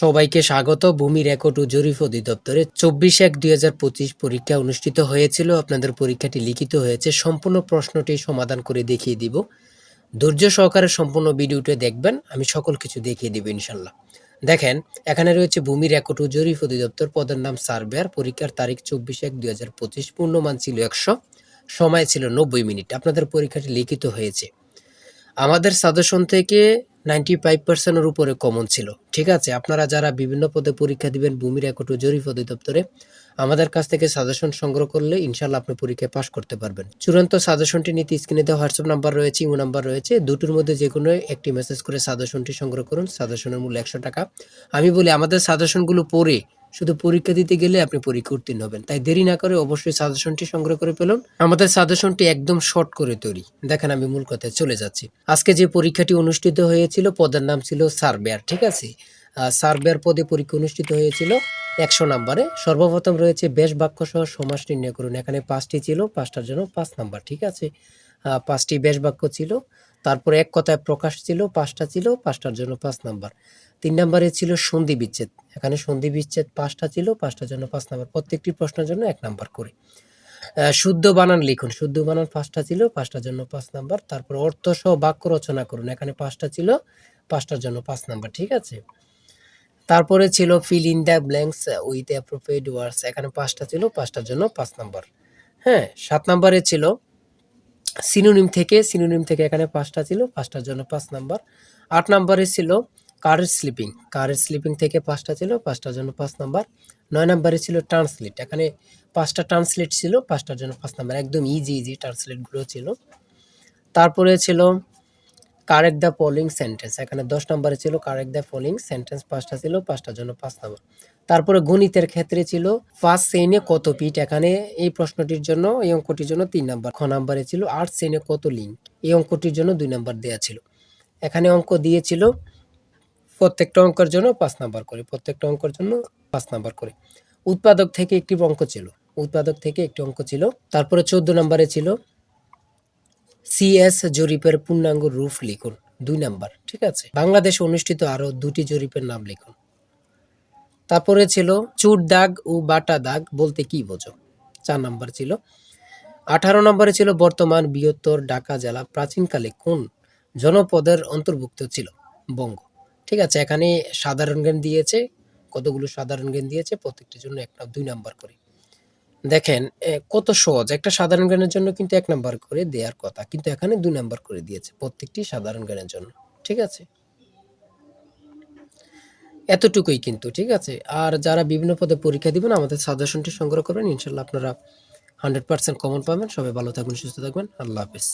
সবাইকে স্বাগত। ভূমি রেকর্ড ও জরিপ অধিদপ্তরে চব্বিশ এক দুই হাজার পঁচিশ পরীক্ষা অনুষ্ঠিত হয়েছিল। আপনাদের পরীক্ষাটি লিখিত হয়েছে। সম্পূর্ণ প্রশ্নটি সমাধান করে দেখিয়ে দিব। ধৈর্য সহকারে সম্পূর্ণ ভিডিওটি দেখবেন। আমি সকল কিছু দেখিয়ে দিব ইনশাল্লাহ দেখেন, এখানে রয়েছে ভূমি রেকর্ড ও জরিপ অধিদপ্তর। পদের নাম সার্ভেয়ার। পরীক্ষার তারিখ চব্বিশ এক দুই হাজার পঁচিশ। পূর্ণমান ছিল একশো। সময় ছিল নব্বই মিনিট। আপনাদের পরীক্ষাটি লিখিত হয়েছে। আমাদের সাজেশন থেকে নাইনটি ফাইভ পার্সেন্টের উপরে কমন ছিল। ঠিক আছে? আপনারা যারা বিভিন্ন পদে পরীক্ষা দিবেন ভূমি রেকর্ড ও জরিপ অধিদপ্তরে, আমাদের কাছ থেকে সাজেশন সংগ্রহ করলে ইনশাল্লাহ আপনি পরীক্ষায় পাশ করতে পারবেন। চূড়ান্ত সাজেশনটি নিতে স্ক্রিনে দেওয়া হোয়াটসঅ্যাপ নাম্বার রয়েছে ইমো নাম্বার রয়েছে। দুটোর মধ্যে যে কোনো একটি মেসেজ করে সাজেশনটি সংগ্রহ করুন। সাজেশনের মূল্য একশো টাকা। আমি বলি, আমাদের সাজেশনগুলো পড়ে শুধু পরীক্ষা দিতে গেলে আপনি পরীক্ষা উত্তীর্ণ হবেন। তাই দেরি না করে অবশ্যই সাজেশনটি সংগ্রহ করে ফেলুন। আমাদের সাজেশনটি একদম শর্ট করে তৈরি। দেখেন আমি মূল কথায় চলে যাচ্ছি। আজকে যে পরীক্ষাটি অনুষ্ঠিত হয়েছিল পদের নাম ছিল সার্ভেয়ার ঠিক আছে? আহ, সার্ভেয়ার পদে পরীক্ষা অনুষ্ঠিত হয়েছিল একশো নাম্বারে। সর্বপ্রথম রয়েছে বেশ বাক্য সহ সমাস নির্ণয় করুন। এখানে পাঁচটি ছিল পাঁচটার জন্য পাঁচ নাম্বার ঠিক আছে? পাঁচটি বেশ বাক্য ছিল। তারপরে এক কথায় প্রকাশ ছিল, পাঁচটা ছিল, পাঁচটার জন্য পাঁচ নাম্বার। তিন নম্বরে ছিল সন্ধি বিচ্ছেদ। এখানে সন্ধি বিচ্ছেদ পাঁচটা ছিল, পাঁচটার জন্য পাঁচ নাম্বার। প্রত্যেকটি প্রশ্নের জন্য এক নাম্বার করে। শুদ্ধ বানান লিখুন। শুদ্ধ বানান পাঁচটা ছিল, পাঁচটার জন্য পাঁচ নাম্বার। তারপর অর্থ সহ বাক্য রচনা করুন। এখানে পাঁচটা ছিল, পাঁচটার জন্য পাঁচ নাম্বার, ঠিক আছে? তারপরে ছিল fill in the blanks with appropriate words এখানে পাঁচটা ছিল, পাঁচটার জন্য পাঁচ নাম্বার। হ্যাঁ সাত নাম্বারে ছিল সিনোনিম থেকে সিনোনিম থেকে এখানে পাঁচটা ছিল, পাঁচটার জন্য পাঁচ নাম্বার। আট নাম্বারে ছিল কারের স্লিপিং কারের স্লিপিং থেকে পাঁচটা ছিল, পাঁচটার জন্য পাঁচ নাম্বার। নয় নাম্বারে ছিল ট্রান্সলেট এখানে পাঁচটা ট্রান্সলেট ছিল, পাঁচটার জন্য পাঁচ নাম্বার। একদম ইজি ইজি ট্রান্সলেটগুলো ছিল। তারপরে ছিল কারেক্ট দ্য ফলোইং সেন্টেন্স এখানে দশ নম্বরে ছিল কারেক্ট দ্য ফলোইং সেন্টেন্স পাঁচটা ছিল, পাঁচটার জন্য পাঁচ নাম্বার। তারপরে গণিতের ক্ষেত্রে ছিল ফার্স্ট শ্রেণে কত পিঠ এখানে এই প্রশ্নটির জন্য, এই অঙ্কটির জন্য তিন নাম্বার। খ নাম্বারে ছিল আট শ্রেণে কত লিঙ্ক? এই অঙ্কটির জন্য দুই নাম্বার দেওয়া ছিল। এখানে অঙ্ক দিয়েছিল প্রত্যেকটা অঙ্কের জন্য পাঁচ নাম্বার করে, প্রত্যেকটা অঙ্কের জন্য পাঁচ নাম্বার করে। উৎপাদক থেকে একটি অঙ্ক ছিল, উৎপাদক থেকে একটি অঙ্ক ছিল। তারপরে চোদ্দ নম্বরে ছিল সিএস জরিপের পূর্ণাঙ্গ রূপ লিখুন, দুই নাম্বার, ঠিক আছে? বাংলাদেশে অনুষ্ঠিত আরও দুটি জরিপের নাম লিখুন। তারপরে ছিল চুট দাগ ও বাটা দাগ বলতে কি বোঝো? চার নাম্বার ছিল। আঠারো নম্বরে ছিল বর্তমান বৃহত্তর ঢাকা জেলা প্রাচীনকালে কোন জনপদের অন্তর্ভুক্ত ছিল? বঙ্গ। ঠিক আছে, এখানে সাধারণ জ্ঞান দিয়েছে, কতগুলো সাধারণ জ্ঞান দিয়েছে, প্রত্যেকটির জন্য একটা দুই নাম্বার করে। দেখেন কত সহজ। একটা সাধারণ জ্ঞানের জন্য কিন্তু এক নাম্বার করে দেওয়ার কথা, কিন্তু এখানে দুই নাম্বার করে দিয়েছে প্রত্যেকটি সাধারণ জ্ঞানের জন্য, ঠিক আছে? এতটুকুই কিন্তু, ঠিক আছে? আর যারা বিভিন্ন পদে পরীক্ষা দিবেন, আমাদের সাজেশনটি সংগ্রহ করবেন। ইনশাল্লাহ আপনারা হান্ড্রেড পার্সেন্ট কমন পাবেন। সবাই ভালো থাকবেন, সুস্থ থাকবেন। আল্লাহ হাফিজ।